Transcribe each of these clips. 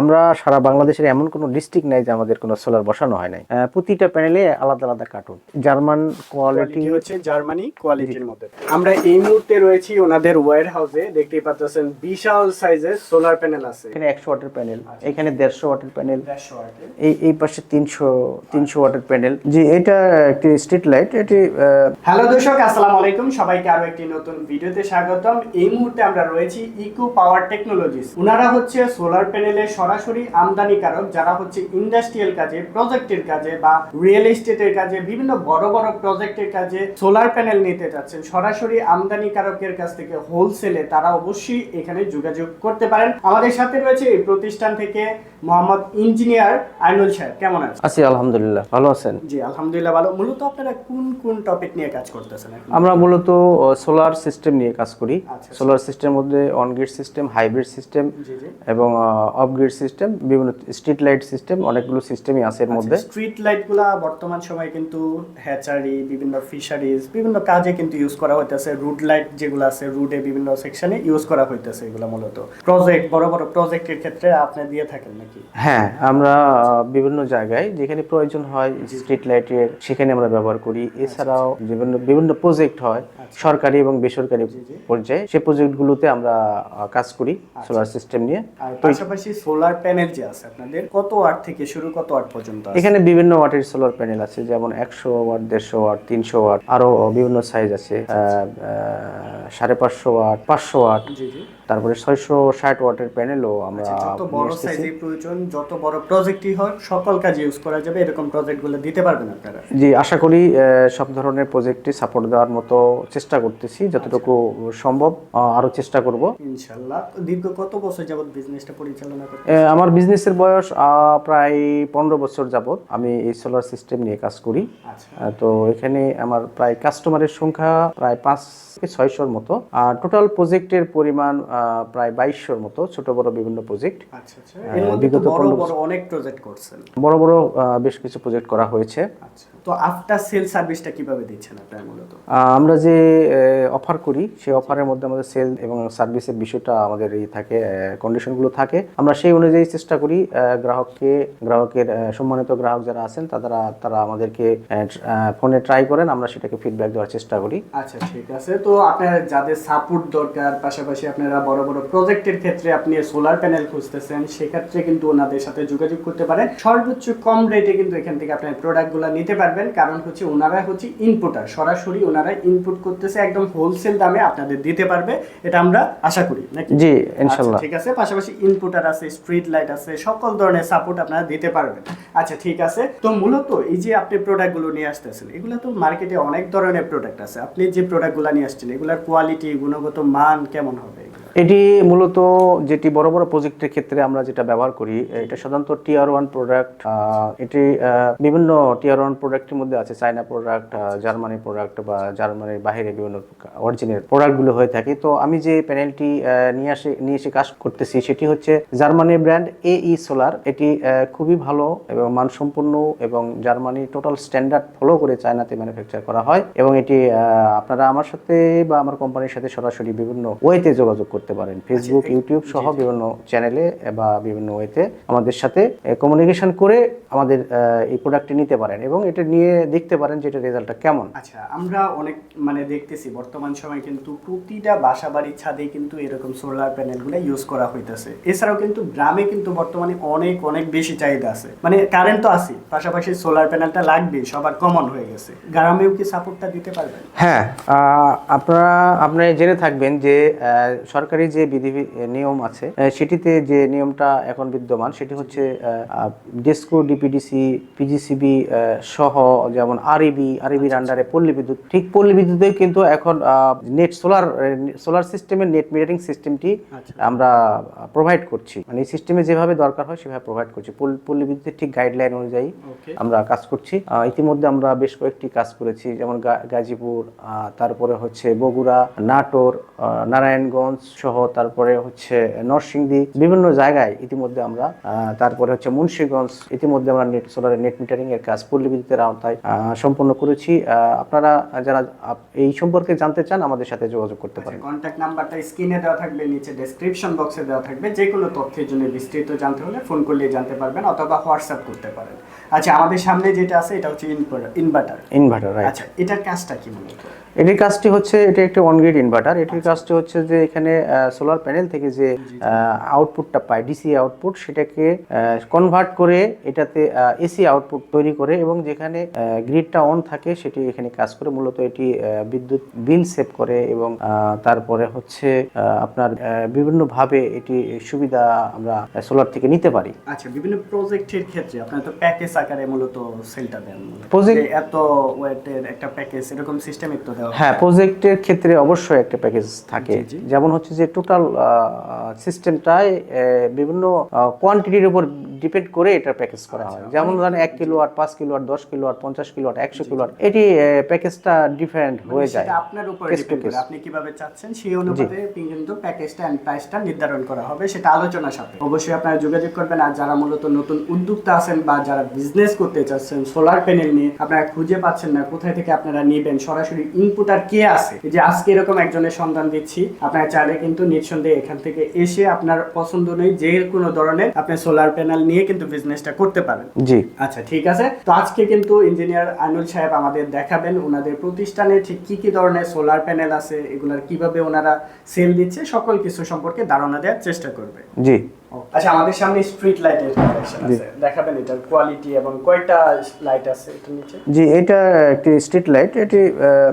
আমরা সারা বাংলাদেশের এমন কোনো ডিস্ট্রিক্ট নাই যে আমাদের কোনো সোলার বসানো হয় নাই। প্রতিটা প্যানেলে আলাদা আলাদা কার্টুন জার্মান কোয়ালিটি হচ্ছে জার্মানি কোয়ালিটির মধ্যে। আমরা এই মুহূর্তে রয়েছি ওনাদের ওয়্যার হাউসে দেখতেই পাচ্ছেন বিশাল সাইজের সোলার প্যানেল আছে। এখানে একশো ওয়াটের প্যানেল এখানে দেড়শো ওয়াটের প্যানেল। এই এই পাশে তিনশো তিনশো ওয়াটের প্যানেল জি এটা একটি স্ট্রিট লাইট এটি হ্যালো দর্শক আসসালামু আলাইকুম। সবাইকে আরও একটি নতুন ভিডিওতে স্বাগতম। এই মুহূর্তে আমরা রয়েছি ইকো পাওয়ার টেকনোলজিস ওনারা হচ্ছে সোলার প্যানেলের সরাসরি আমদানিকারক যারা হচ্ছে ইন্ডাস্ট্রিয়াল কাজে প্রজেক্টের কাজে বা রিয়েল এস্টেটের কাজে বিভিন্ন বড় বড় প্রজেক্টের কাজে সোলার প্যানেল নিতে চাচ্ছেন সরাসরি আমদানিকারকের কাছ থেকে হোলসেলে তারা অবশ্যই এখানে যোগাযোগ করতে পারেন। আমাদের সাথে রয়েছে এই প্রতিষ্ঠান থেকে মোহাম্মদ ইঞ্জিনিয়ার আইনুল সাহেব। কেমন আছেন? আছি আলহামদুলিল্লাহ। ভালো আছেন? জি আলহামদুলিল্লাহ ভালো। মূলত আপনারা কোন কোন টপিক নিয়ে কাজ করতেছেন আমরা মূলত সোলার সিস্টেম নিয়ে কাজ করি। আচ্ছা। সোলার সিস্টেমের মধ্যে on grid system hybrid system এবং অফ গ্রিড সিস্টেম বিভিন্ন স্ট্রিট লাইট সিস্টেম অনেকগুলো সিস্টেমই আছে এর মধ্যে। স্ট্রিট লাইটগুলা বর্তমান সময়ে কিন্তু হ্যাচারি বিভিন্ন ফিশারিজ বিভিন্ন কাজে কিন্তু ইউজ করা হইতেছে। রুট লাইট যেগুলো আছে রুটে বিভিন্ন সেকশনে ইউজ করা হইতেছে এগুলো মূলত। প্রজেক্ট বড় বড় প্রজেক্টের ক্ষেত্রে আপনি দিয়ে থাকেন নাকি? হ্যাঁ আমরা বিভিন্ন জায়গায় যেখানে প্রয়োজন হয় স্ট্রিট লাইটের সেখানে আমরা ব্যবহার করি। এছাড়াও বিভিন্ন বিভিন্ন প্রজেক্ট হয়। সরকারি এবং বেসরকারি পর্যায়ে সে প্রজেক্টগুলোতে আমরা কাজ করি সোলার সিস্টেম নিয়ে। পাশাপাশি সোলার প্যানেল যে আছে আপনাদের কত ওয়াট থেকে শুরু কত ওয়াট পর্যন্ত এখানে বিভিন্ন ওয়াটের সোলার প্যানেল আছে যেমন একশো ওয়াট দেড়শো ওয়াট তিনশো ওয়াট আরও বিভিন্ন সাইজ আছে সাড়ে পাঁচশো ওয়াট পাঁচশো ওয়াট জি জি। তারপরে ছয়শো ষাট ওয়াটের প্যানেলও আমরা আচ্ছা, যত বড় সাইজে প্রয়োজন যত বড় প্রজেক্টই হোক সকল কাজে ইউজ করা যাবে এরকম প্রজেক্টগুলো দিতে পারবেন আপনারা। জি আশা করি সব ধরনের প্রজেক্টে সাপোর্ট দেওয়ার মতো চেষ্টা করতেছি যতটুকু সম্ভব আহ, আরও চেষ্টা করব। ইনশাল্লাহ। দীর্ঘ কত বছর যাবত বিজনেসটা পরিচালনা করতে আমার বিজনেসের বয়স প্রায় পনেরো বছর যাবত আমি এই সোলার সিস্টেম নিয়ে কাজ করি। আচ্ছা। তো এখানে আমার প্রায় কাস্টমারের সংখ্যা প্রায় পাঁচ থেকে ছয়শোর মতো। আর টোটাল প্রজেক্টের পরিমাণ প্রায় বাইশশোর মতো ছোট বড় বিভিন্ন প্রজেক্ট আচ্ছা আচ্ছা। বিগত অনেক প্রজেক্ট করছেন। বড় বড় বেশ কিছু প্রজেক্ট করা হয়েছে। আচ্ছা তো আফটার সেল সার্ভিসটা কীভাবে দিচ্ছেন আপনারা মূলত? আমরা যে অফার করি সেই অফারের মধ্যে আমাদের সেল এবং সার্ভিসের বিষয়টা আমাদের এই থাকে কন্ডিশনগুলো থাকে। আমরা সেই অনুযায়ী চেষ্টা করি গ্রাহককে গ্রাহকের সম্মানিত গ্রাহক যারা আছেন তারা তারা আমাদেরকে ফোনে ট্রাই করেন আমরা সেটাকে ফিডব্যাক দেওয়ার চেষ্টা করি। আচ্ছা ঠিক আছে। তো আপনার যাদের সাপোর্ট দরকার পাশাপাশি আপনারা বড় বড় প্রজেক্টের ক্ষেত্রে আপনি সোলার প্যানেল খুঁজতেছেন সেক্ষেত্রে কিন্তু ওনাদের সাথে যোগাযোগ করতে পারেন। সর্বোচ্চ কম রেটে কিন্তু এখান থেকে আপনার প্রোডাক্টগুলো নিতে পারবেন কারণ হচ্ছে ওনারা হচ্ছে ইনপুটার সরাসরি ওনারা ইনপুট করতেছে একদম হোলসেল দামে আপনাদের দিতে পারবে এটা আমরা আশা করি নাকি? জি ইনশাল্লাহ। আচ্ছা, ঠিক আছে পাশাপাশি ইনপুটার আছে স্ট্রিট লাইট আছে সকল ধরনের সাপোর্ট আপনারা দিতে পারবেন। আচ্ছা ঠিক আছে তো মূলত এই যে আপনি প্রোডাক্টগুলো নিয়ে আসতেছেন এগুলো তো মার্কেটে অনেক ধরনের প্রোডাক্ট আছে। আপনি যে প্রোডাক্টগুলো নিয়ে আসছেন এগুলোর কোয়ালিটি গুণগত মান কেমন হবে? এটি মূলত যেটি বড় বড় প্রজেক্টের ক্ষেত্রে আমরা যেটা ব্যবহার করি এটা সাধারণত টিয়ার ওয়ান প্রোডাক্ট এটি বিভিন্ন টিআর ওয়ান প্রোডাক্টের মধ্যে আছে চায়না প্রোডাক্ট জার্মানি প্রোডাক্ট বা জার্মানির বাইরে বিভিন্ন অরিজিনাল প্রোডাক্টগুলো হয়ে থাকে। তো আমি যে প্যানেলটি নিয়ে আসে, নিয়ে এসে কাজ করতেছি সেটি হচ্ছে জার্মানির ব্র্যান্ড এ ই সোলার এটি খুবই ভালো এবং মানসম্পন্ন এবং জার্মানি টোটাল স্ট্যান্ডার্ড ফলো করে চায়নাতে ম্যানুফ্যাকচার করা হয় এবং এটি আপনারা আমার সাথে বা আমার কোম্পানির সাথে সরাসরি বিভিন্ন ওয়েতে যোগাযোগ করতে পারেন। ফেসবুক ইউটিউব সহ বিভিন্ন চ্যানেলে বা বিভিন্ন ওয়েতে আমাদের সাথে কমিউনিকেশন করে আমাদের এই প্রোডাক্টটি নিতে পারেন এবং এটা নিয়ে দেখতে পারেন যে এটা রেজাল্টটা কেমন। আচ্ছা আমরা অনেক মানে দেখতেছি বর্তমান সময় কিন্তু প্রতিটা বাসা বাড়ির ছাদে কিন্তু এরকম সোলার প্যানেলগুলো ইউজ করা হইতেছে। এছাড়াও কিন্তু গ্রামে কিন্তু বর্তমানে অনেক অনেক বেশি চাহিদা আছে। মানে কারেন্ট তো আছে পাশাপাশি সোলার প্যানেলটা লাগবে সবার কমন হয়ে গেছে। গ্রামেও কি সাপোর্টটা দিতে পারবেন? হ্যাঁ আপনারা আপনি জেনে থাকবেন যে আহ, সরকারি যে বিধি নিয়ম আছে সেটিতে যে নিয়মটা এখন বিদ্যমান সেটি হচ্ছে ডেস্কো ডিপিডিসি পিজিসিবি সহ যেমন আরইবি আরইবির আন্ডারে পল্লী বিদ্যুৎ ঠিক পল্লী বিদ্যুতে কিন্তু এখন নেট সোলার সোলার সিস্টেমের নেট মিটারিং সিস্টেমটি আচ্ছা। আমরা প্রোভাইড করছি। মানে এই সিস্টেমে যেভাবে দরকার হয় সেভাবে প্রোভাইড করছি। পল- পল্লী বিদ্যুতের ঠিক গাইডলাইন অনুযায়ী আমরা কাজ করছি। ইতিমধ্যে আমরা বেশ কয়েকটি কাজ করেছি যেমন গাজীপুর তারপরে হচ্ছে বগুড়া নাটোর নারায়ণগঞ্জ সহ তারপরে হচ্ছে নরসিংদী বিভিন্ন জায়গায় ইতিমধ্যে আমরা তারপরে হচ্ছে মুন্সিগঞ্জ ইতিমধ্যে আমরা নেট সোলারের নেট মিটারিং এর কাজ পল্লী বিদ্যুতের আওতায় সম্পন্ন করেছি। আপনারা যারা এই সম্পর্কে জানতে চান আমাদের সাথে যোগাযোগ করতে পারেন। কন্ট্যাক্ট নাম্বারটা স্ক্রিনে দেওয়া থাকবে নিচে ডেসক্রিপশন বক্সে দেওয়া থাকবে। যে কোনো তথ্যের জন্য বিস্তারিত জানতে হলে ফোন করলে জানতে পারবেন অথবা হোয়াটসঅ্যাপ করতে পারেন। আচ্ছা আমাদের সামনে যেটা আছে এটা হচ্ছে ইনভার্টার ইনভার্টার রাইট আচ্ছা এটার কাজটা কি মূলত? এটির কাজটি হচ্ছে এটি একটি অন গ্রিড ইনভার্টার এটির কাজটি হচ্ছে যে এখানে সোলার প্যানেল থেকে যে আউটপুটটা পায় ডিসি আউটপুট সেটাকে কনভার্ট করে এটাতে এসি আউটপুট তৈরি করে এবং যেখানে গ্রিডটা অন থাকে সেটি এখানে কাজ করে। মূলত এটি বিদ্যুৎ বিল সেভ করে এবং তারপরে হচ্ছে আপনার বিভিন্নভাবে এটি সুবিধা আমরা সোলার থেকে নিতে পারি। আচ্ছা বিভিন্ন প্রজেক্টের ক্ষেত্রে আপনারা তো প্যাকেজ আকারে মূলত সেলটা দেন। যে এত ওয়েটের একটা প্যাকেজ এরকম সিস্টেমে তো দেওয়া হ্যাঁ প্রজেক্টের ক্ষেত্রে অবশ্যই একটা প্যাকেজ থাকে। যেমন হচ্ছে যে টোটাল সিস্টেমটায় বিভিন্ন কোয়ান্টিটির উপর ডিপেন্ড করে এটা প্যাকেজ করা হয়। যেমন ধরেন এক কিলো আট পাঁচ কিলো আট দশ কিলো আট পঞ্চাশ কিলো আট একশো কিলো এটি প্যাকেজটা ডিফারেন্ট হয়ে যায়। আপনার উপর ডিপেন্ড করে। আপনি কীভাবে চাচ্ছেন সেই অনুপাতে কিন্তু প্যাকেজটা এন্ড প্রাইসটা নির্ধারণ করা হবে সেটা আলোচনা সাপেক্ষে অবশ্যই আপনারা যোগাযোগ করবেন আর যারা মূলত নতুন উদ্যোক্তা আছেন বা যারা বিজনেস করতে চাচ্ছেন সোলার প্যানেল নিয়ে আপনারা খুঁজে পাচ্ছেন না কোথায় থেকে আপনারা নেবেন সরাসরি ইনপুট আর কে আছে? এই যে আজকে এরকম একজনের সন্ধান দিচ্ছি আপনারা চাইলে কিন্তু নিঃসন্দেহে এখান থেকে এসে আপনার পছন্দ নেই যে কোনো ধরনের আপনি সোলার প্যানেল নিয়ে কিন্তু বিজনেসটা করতে পারেন জি। আচ্ছা ঠিক আছে। তো আজকে কিন্তু ইঞ্জিনিয়ার আনুল সাহেব আমাদের দেখাবেন ওনাদের প্রতিষ্ঠানে ঠিক কি কি ধরনের সোলার প্যানেল আছে এগুলার কীভাবে ওনারা সেল দিচ্ছে সকল কিছু সম্পর্কে ধারণা দেওয়ার চেষ্টা করবে। জি। আচ্ছা আমাদের সামনে স্ট্রিট লাইটের কালেকশন আছে। দেখাবেন এটার কোয়ালিটি এবং কয়টা লাইট আছে এটা নিচে? জি এটা একটি স্ট্রিট লাইট এটি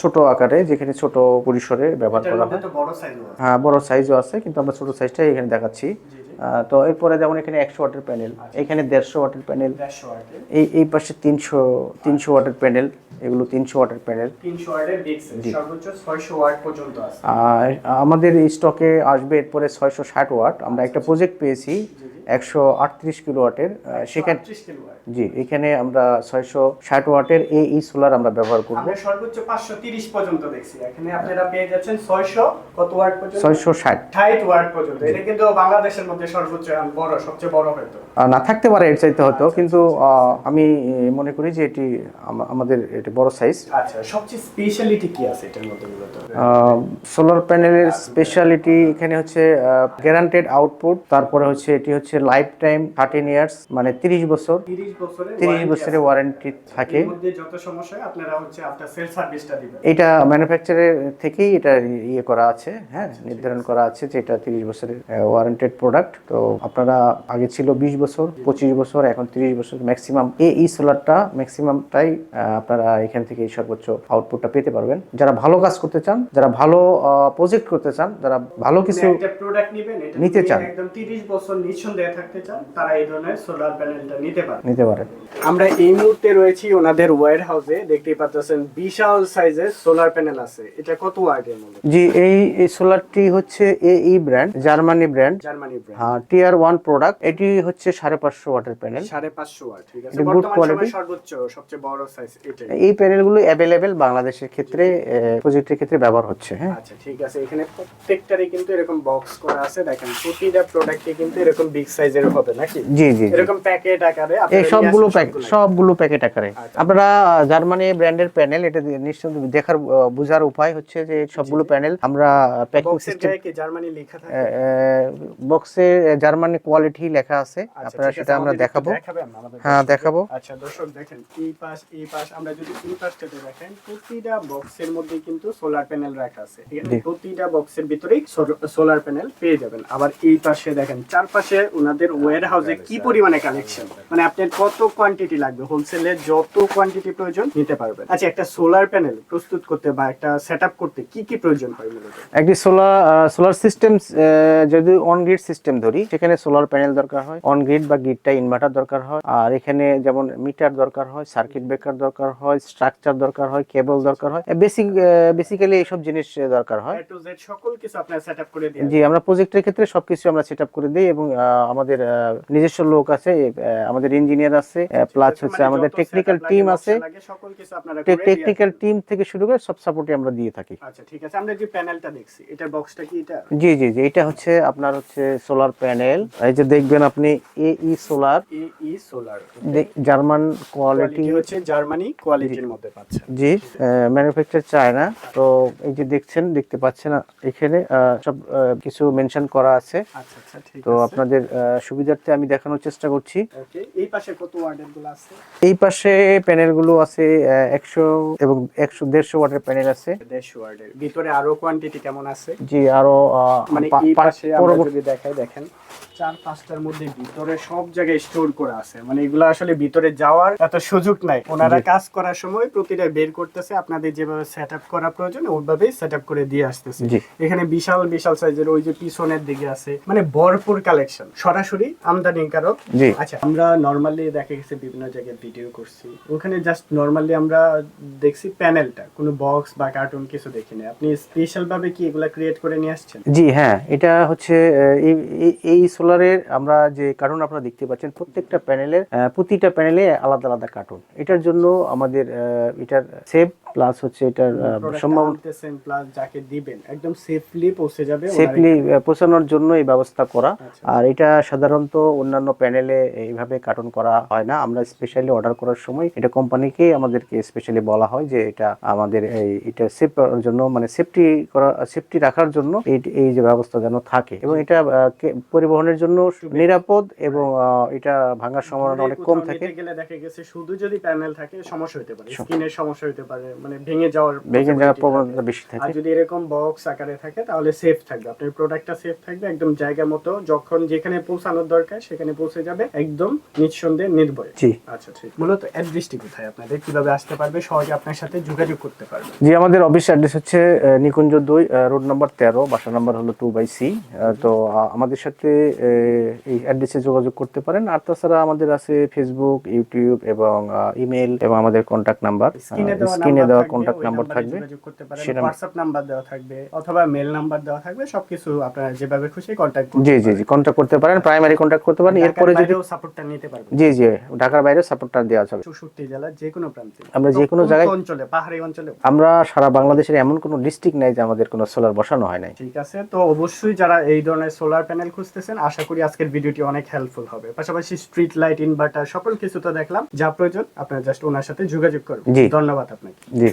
ছোট আকারে যেখানে ছোট পরিসরে ব্যবহার করা হয়। বড় সাইজ আছে। হ্যাঁ বড় সাইজও আছে কিন্তু আমরা ছোট সাইজটাই এখানে দেখাচ্ছি। জি জি। আহ, তো এরপরে যেমন এখানে একশো ওয়াটের প্যানেল এখানে দেড়শো ওয়াটের প্যানেল এই এই পাশে তিনশো তিনশো ওয়াটের প্যানেল এগুলো তিনশো ওয়াটের প্যানেল। তিনশো ওয়াটের বিগ সর্বোচ্চ ছয়শো ওয়াট পর্যন্ত আর আমাদের স্টকে আসবে এরপরে ছয়শো ষাট ওয়াট আমরা একটা প্রজেক্ট পেয়েছি একশো আটত্রিশ কিলো ওয়াটের সেখানে 38 কিলো ওয়াট। জি এখানে আমরা ছয়শো ষাট ওয়াটের এই ই সোলার আমরা ব্যবহার করব। আমরা সর্বোচ্চ পাঁচশো তিরিশ পর্যন্ত দেখছি। এখানে আপনারা পেয়ে যাচ্ছেন ছয়শো কত ওয়াট পর্যন্ত? ছয়শো ষাট। ষাট ওয়াট পর্যন্ত। এটা কিন্তু বাংলাদেশের মধ্যে সর্বোচ্চ বড় সবচেয়ে বড় হয়তো। না থাকতে পারে এর চাইতে হয়তো কিন্তু আমি মনে করি যে এটি আমাদের এটি বড় সাইজ আচ্ছা সবচেয়ে স্পেশালিটি কি আছে এটার মধ্যে মূলত? সোলার প্যানেলের স্পেশালিটি এখানে হচ্ছে গ্যারান্টেড আউটপুট তারপরে হচ্ছে এটি হচ্ছে লাইফ টাইম থার্টিন ইয়ার্স মানে তিরিশ বছর। তিরিশ তিরিশ বছরের। ওয়ারেন্টি থাকে। যত সমস্যা আপনারা হচ্ছে আফটার সেল সার্ভিসটা দিবেন। এটা ম্যানুফ্যাকচারের থেকেই এটা ইয়ে করা আছে হ্যাঁ নির্ধারণ করা আছে যে এটা তিরিশ বছরের ওয়ারেন্টেড প্রোডাক্ট তো আপনারা আগে ছিল বিশ বছর পঁচিশ বছর এখন তিরিশ বছর ম্যাক্সিমাম এই ই সোলারটা ম্যাক্সিমামটাই আপনারা এখান থেকে সর্বোচ্চ আউটপুটটা পেতে পারবেন। যারা ভালো কাজ করতে চান যারা ভালো প্রজেক্ট করতে চান যারা ভালো কিছু প্রোডাক্ট নেবেন নিতে চান। একদম 30 বছর নিঃসন্দেহে থাকতে চান তারা এই ধরনের সোলার প্যানেলটা নিতে পারে নিতে পারেন। আমরা এই মুহূর্তে রয়েছি ওনাদের ওয়্যার হাউসে দেখতেই পাচ্ছেন বিশাল সাইজের সোলার প্যানেল আছে। এটা কত ওয়াটের মূলত জি এই এই সোলারটি হচ্ছে এ ই brand Germany brand Germany brand হ্যাঁ টিয়ার ওয়ান প্রোডাক্ট এটি হচ্ছে সাড়ে পাঁচশো ওয়াটের প্যানেল। সাড়ে পাঁচশো ওয়াট ঠিক আছে। এটা quality। সময়ে সর্বোচ্চ সবচেয়ে বড় সাইজ এটাই। এই প্যানেলগুলো অ্যাভেলেবেল বাংলাদেশের ক্ষেত্রে প্রজেক্টের ক্ষেত্রে ব্যবহার হচ্ছে হ্যাঁ। আচ্ছা ঠিক আছে। এখানে প্রত্যেকটারই কিন্তু এরকম বক্স করা আছে। দেখেন প্রতিটা প্রোডাক্টে কিন্তু এরকম বিগ সাইজের হবে নাকি? জি জি। এরকম প্যাকেট আকারে সবগুলো প্যাকেট সবগুলো প্যাকেট আকারে। আচ্ছা। আপনারা জার্মানি ব্র্যান্ডের প্যানেল এটা দিয়ে নিশ্চয়ই দেখার বোঝার উপায় হচ্ছে যে সবগুলো প্যানেল আমরা প্যাকিং সিস্টেম কি জার্মানি লেখা থাকে? বক্সে জার্মানি কোয়ালিটি লেখা আছে। আচ্ছা, আপনারা সেটা আমরা দেখাবো। হ্যাঁ, দেখাবো। আচ্ছা দর্শক দেখেন এই পাশ এই পাশ আমরা যদি এই পাশটাতে দেখেন প্রতিটা বক্সের মধ্যে কিন্তু সোলার প্যানেল রাখা আছে। প্রতিটা বক্সের ভিতরেই সোলার প্যানেল পেয়ে যাবেন। আবার এই পাশে দেখেন চারপাশে ওনাদের ওয়্যার হাউসে কি পরিমাণে কালেকশন মানে আপনার কত কোয়ান্টিটি লাগবে হোলসেলে যত কোয়ান্টিটি প্রয়োজন নিতে পারবেন। আচ্ছা একটা সোলার প্যানেল প্রস্তুত করতে বা একটা সেটআপ করতে কি কি প্রয়োজন হয় মূলত? একটি সোলার সোলার সিস্টেম যদি অন গ্রিড সিস্টেম ধরি সেখানে সোলার প্যানেল দরকার হয় অন গ্রিড বা গ্রিডটা ইনভার্টার দরকার হয় আর এখানে যেমন মিটার দরকার হয় সার্কিট ব্রেকার দরকার হয় স্ট্রাকচার দরকার হয় কেবল দরকার হয় বেসিক বেসিক্যালি এইসব জিনিস দরকার হয়। সকল কিছু আপনার সেটআপ করে দিয়ে জি আমরা প্রজেক্টের ক্ষেত্রে সবকিছু আমরা সেট করে দিই এবং আমাদের নিজস্ব লোক আছে আমাদের ইঞ্জিনিয়ার আছে প্লাস হচ্ছে মানে আমাদের টেকনিক্যাল টিম আছে টেকনিক্যাল টিম থেকে শুরু করে সব সাপোর্টই আমরা দিয়ে থাকি। আচ্ছা ঠিক আছে আমরা যে প্যানেলটা দেখছি এটার বক্সটা কি এটা? জি জি জি এটা হচ্ছে আপনার হচ্ছে সোলার প্যানেল এই যে দেখবেন আপনি এই সোলার এ ই সোলার জার্মান কোয়ালিটি হচ্ছে জার্মানি কোয়ালিটির মধ্যে পাচ্ছেন। জি ম্যানুফ্যাকচার চায়না তো এই যে দেখছেন দেখতে পাচ্ছেন এখানে সব কিছু মেনশন করা আছে। আচ্ছা আচ্ছা ঠিক তো আপনাদের সুবিধার্থে আমি দেখানোর চেষ্টা করছি। ওকে এই পাশে কত ওয়ার্ডেরগুলো আছে? এই পাশে প্যানেলগুলো আছে একশো এবং ওয়াটের প্যানেল আছে। ভিতরে আরও কোয়ান্টিটি কেমন আছে? জি আরও মানে এই পাশে আমরা পরবর্তী- যদি দেখাই দেখেন। চার পাঁচটার মধ্যে ভিতরে সব জায়গায় স্টোর করা আছে। মানে এগুলো আসলে ভিতরে যাওয়ার এত সুযোগ নাই। ওনারা কাজ করার সময় প্রতিটা বের করতেছে আপনাদের যেভাবে সেট আপ করা প্রয়োজন ওইভাবেই সেট আপ করে দিয়ে আসতেছে। এখানে বিশাল বিশাল সাইজের ওই যে পিছনের দিকে আছে মানে ভরপুর কালেকশন সরাসরি আমদানিকারক। জি। আচ্ছা আমরা নর্মালি দেখা গেছে বিভিন্ন জায়গায় ভিডিও করছি। ওখানে জাস্ট নর্মালি আমরা দেখছি প্যানেলটা কোনো বক্স বা কার্টুন কিছু দেখিনি। আপনি স্পেশাল ভাবে কি এগুলা ক্রিয়েট করে নিয়ে আসছেন? জি হ্যাঁ এটা হচ্ছে এই- সোলারের আমরা যে কার্টুন আপনারা দেখতে পাচ্ছেন, প্রত্যেকটা প্যানেলের প্রতিটা প্যানেলে আলাদা আলাদা কার্টুন এটার জন্য আমাদের এটার সেভ প্লাস হচ্ছে এটার সম্ভাবনা প্লাস যাকে দিবেন একদম সেফলি পৌঁছে যাবে সেফলি পৌঁছানোর জন্য এই ব্যবস্থা করা। আচ্ছা। আর এটা সাধারণত অন্যান্য প্যানেলে এইভাবে কার্টুন করা হয় না। আমরা স্পেশালি অর্ডার করার সময় এটা কোম্পানিকে আমাদেরকে স্পেশালি বলা হয় যে এটা আমাদের এই এটা সেফ করার জন্য মানে সেফটি করা সেফটি রাখার জন্য এই এই যে ব্যবস্থা যেন থাকে। এবং এটা পরিবহনের জন্য নিরাপদ এবং এটা ভাঙার সম্ভাবনা অনেক কম থাকে। গেলে দেখা গেছে শুধু যদি প্যানেল থাকে সমস্যা হতে পারে। স্কিনের সমস্যা হতে পারে মানে ভেঙে যাওয়ার ভেঙে যাওয়ার প্রবণতা বেশি আর যদি এরকম বক্স আকারে থাকে তাহলে সেফ থাকবে। আপনার প্রোডাক্টটা সেফ থাকবে একদম জায়গা মতো। যখন যেখানে পৌঁছানোর দরকার সেখানে পৌঁছে যাবে। একদম নিঃসন্দেহে নির্ভয়। জি। আচ্ছা ঠিক। মূলত অ্যাড্রেসটি কোথায় আপনাদের? কীভাবে আসতে পারবে? সহজে আপনার সাথে যোগাযোগ করতে পারবে। জি আমাদের অফিস অ্যাড্রেস হচ্ছে নিকুঞ্জ দুই রোড নাম্বার তেরো বাসা নাম্বার হলো টু বাই সি তো আমাদের সাথে এই অ্যাড্রেসে যোগাযোগ করতে পারেন। আর তাছাড়া আমাদের আছে ফেসবুক ইউটিউব এবং ইমেল এবং আমাদের কন্ট্যাক্ট নাম্বার স্ক্রিনে দেওয়া স্ক্রিনে নাম্বার থাকবে, কন্ট্যাক্ট নাম্বার থাকবে সেটা- হোয়াটসঅ্যাপ নাম্বার দেওয়া থাকবে অথবা মেল নাম্বার দেওয়া থাকবে সবকিছু আপনারা যেভাবে খুশি কন্ট্যাক্ট জি জি জি কন্ট্যাক্ট করতে পারেন প্রাইমারি কন্ট্যাক্ট করতে পারেন এরপরে যদি সাপোর্টটা নিতে পারবেন। জি জি ঢাকার বাইরে সাপোর্টটা দেওয়া যাবে। চৌষট্টি জেলার যে কোনো প্রান্তে। আমরা যে কোনো জায়গায়- অঞ্চলে পাহাড়ি অঞ্চলে আমরা সারা বাংলাদেশের এমন কোনো ডিস্ট্রিক্ট নাই যে আমাদের কোনো সোলার বসানো হয় নাই। ঠিক আছে তো অবশ্যই যারা এই ধরনের সোলার প্যানেল খুঁজতেছেন আশা করি আজকের ভিডিওটি অনেক হেল্পফুল হবে। পাশাপাশি স্ট্রিট লাইট ইনভার্টার সকল কিছু তো দেখলাম। যা প্রয়োজন আপনারা জাস্ট ওনার সাথে যোগাযোগ করবেন। জি। ধন্যবাদ আপনাকে। জি